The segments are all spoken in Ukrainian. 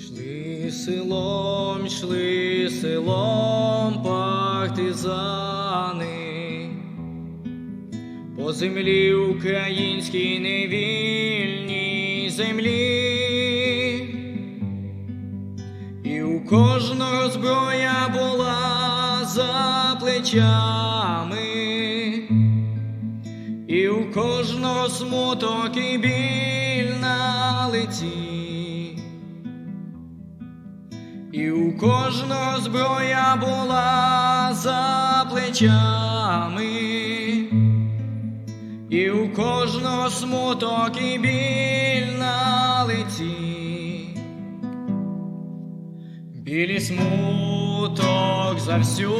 Йшли селом, йшли селом партизани, по землі українській невільній землі, і у кожного зброя була за плечами, і у кожного смуток і біль на лиці. І у кожного зброя була за плечами, і у кожного смуток і біль на лиці. Білі смуток за всю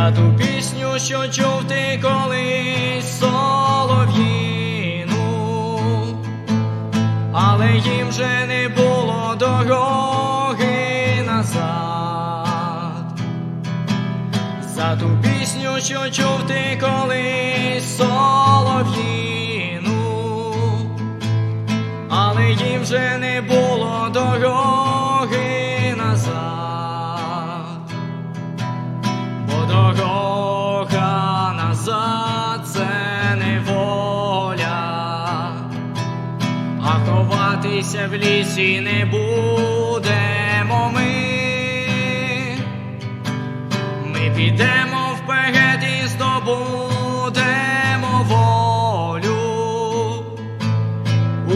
за ту пісню, що чув ти колись солов'їну, але їм вже не було дороги назад. За ту пісню, що чув ти колись солов'їну, ховатися в лісі не будемо ми. Ми підемо вперед і здобудемо волю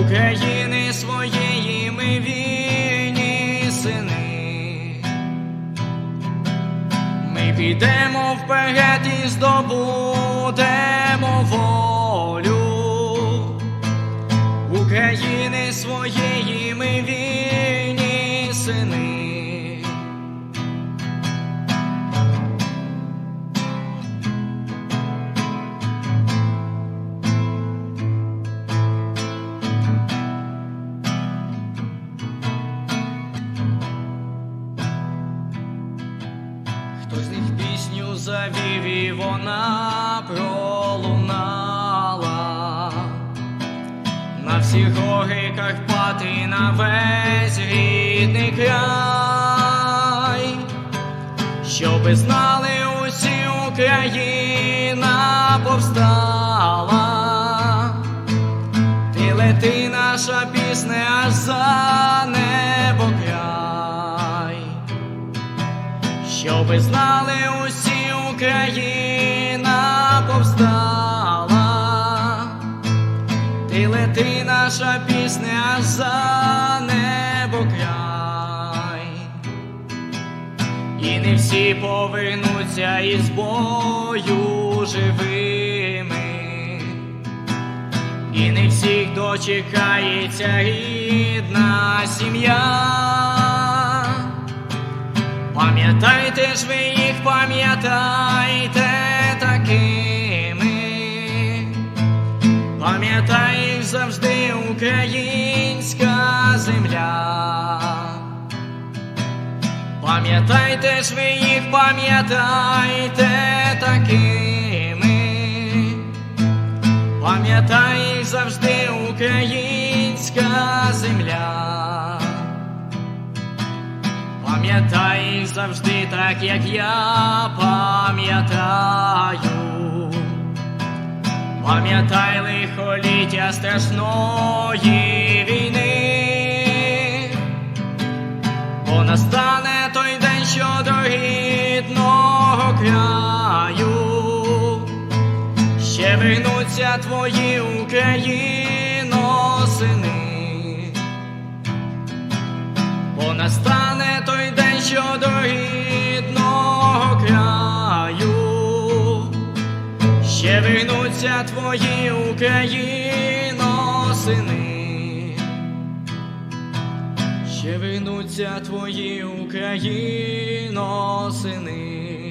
України своєї ми вільні сини. Ми підемо вперед і здобудемо волю України своєї ми вільні сини. Хтось з них пісню завів і вона пролунала на всіх Карпати, на весь рідний край, щоби знали усі Україна повстала. Ти лети наша пісня за небо край. Щоби знали усі Україна за небо край, і не всі повернуться із бою живими, і не всіх дочекається рідна сім'я. Пам'ятайте ж ви їх, пам'ятайте Пам'ятайте ж ви їх, пам'ятайте такими, пам'ятай завжди українська земля. Пам'ятай завжди так, як я пам'ятаю. Пам'ятай лихоліття страшної війни, бо настане ще твої Україно сини. Бо настане той день, що до рідного краю ще вернуться твої Україно сини. Ще вернуться твої Україно сини.